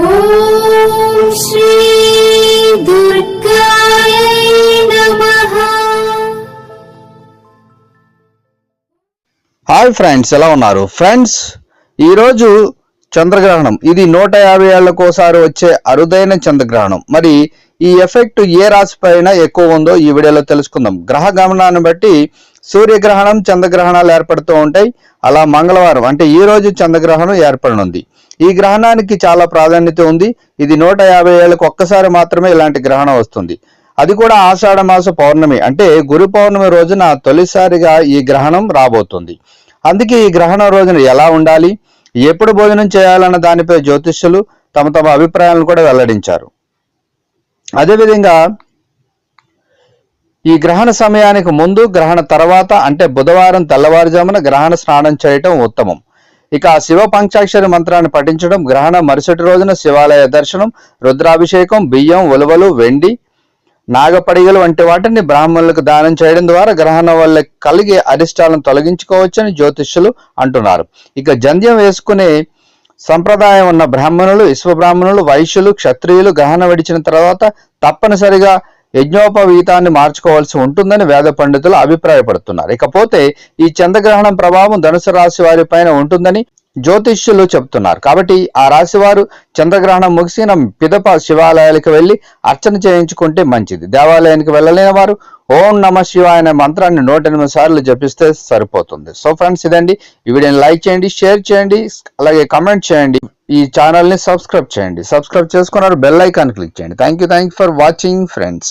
Hi friends ఎలా ఉన్నారు? Friends ఈరోజు చంద్రగ్రహణం. ఇది నూట యాభై ఏళ్ళకోసారి వచ్చే అరుదైన చంద్రగ్రహణం. మరి ఈ ఎఫెక్ట్ ఏ రాశి పైన ఎక్కువ ఉందో ఈ వీడియోలో తెలుసుకుందాం. గ్రహ గమనాన్ని బట్టి సూర్యగ్రహణం చంద్రగ్రహణాలు ఏర్పడుతూ ఉంటాయి. అలా మంగళవారం అంటే ఈ రోజు చంద్రగ్రహణం ఏర్పడనుంది. ఈ గ్రహణానికి చాలా ప్రాధాన్యత ఉంది. ఇది నూట యాభై ఏళ్ళకు ఒక్కసారి మాత్రమే ఇలాంటి గ్రహణం వస్తుంది. అది కూడా ఆషాఢ మాస పౌర్ణమి. అంటే గురు పౌర్ణమి రోజున తొలిసారిగా ఈ గ్రహణం రాబోతుంది. అందుకే ఈ గ్రహణం రోజున ఎలా ఉండాలి? ఎప్పుడు భోజనం చేయాలన్న దానిపై జ్యోతిష్యులు తమ తమ అభిప్రాయాలను కూడా వెల్లడించారు. అదేవిధంగా ఈ గ్రహణ సమయానికి ముందు గ్రహణ తర్వాత అంటే బుధవారం తెల్లవారుజామున గ్రహణ స్నానం చేయటం ఉత్తమం. ఇక శివ పంచాక్షరి మంత్రాన్ని పఠించడం గ్రహణం మరుసటి రోజున శివాలయ దర్శనం రుద్రాభిషేకం బియ్యం ఉలవలు వెండి నాగపడిగలు వంటి వాటిని బ్రాహ్మణులకు దానం చేయడం ద్వారా గ్రహణం వల్ల కలిగే అరిష్టాలను తొలగించుకోవచ్చని జ్యోతిష్యులు అంటున్నారు. ఇక జంధ్యం వేసుకునే సంప్రదాయం ఉన్న బ్రాహ్మణులు విశ్వ బ్రాహ్మణులు వైశ్యులు క్షత్రియులు గ్రహణం విడిచిన తర్వాత తప్పనిసరిగా యజ్ఞోపవీతాన్ని మార్చుకోవాల్సి ఉంటుందని వేద పండితులు అభిప్రాయపడుతున్నారు. ఇకపోతే ఈ చంద్రగ్రహణం ప్రభావం ధనుసు రాశి వారి పైన ఉంటుందని జ్యోతిష్యులు చెబుతున్నారు. కాబట్టి ఆ రాశి వారు చంద్రగ్రహణం ముగిసిన పిదప శివాలయాలకు వెళ్ళి అర్చన చేయించుకుంటే మంచిది. దేవాలయానికి వెళ్ళలేని వారు ఓం నమ శివాయ అనే మంత్రాన్ని నూట ఎనిమిది సార్లు జపిస్తే సరిపోతుంది. సో ఫ్రెండ్స్ ఇదండి. ఈ వీడియోని లైక్ చేయండి షేర్ చేయండి అలాగే కమెంట్ చేయండి. ఈ ఛానల్ని సబ్స్క్రైబ్ చేయండి. సబ్స్క్రైబ్ చేసుకున్నారు బెల్ ఐకాన్ క్లిక్ చేయండి. Thank you thank for watching friends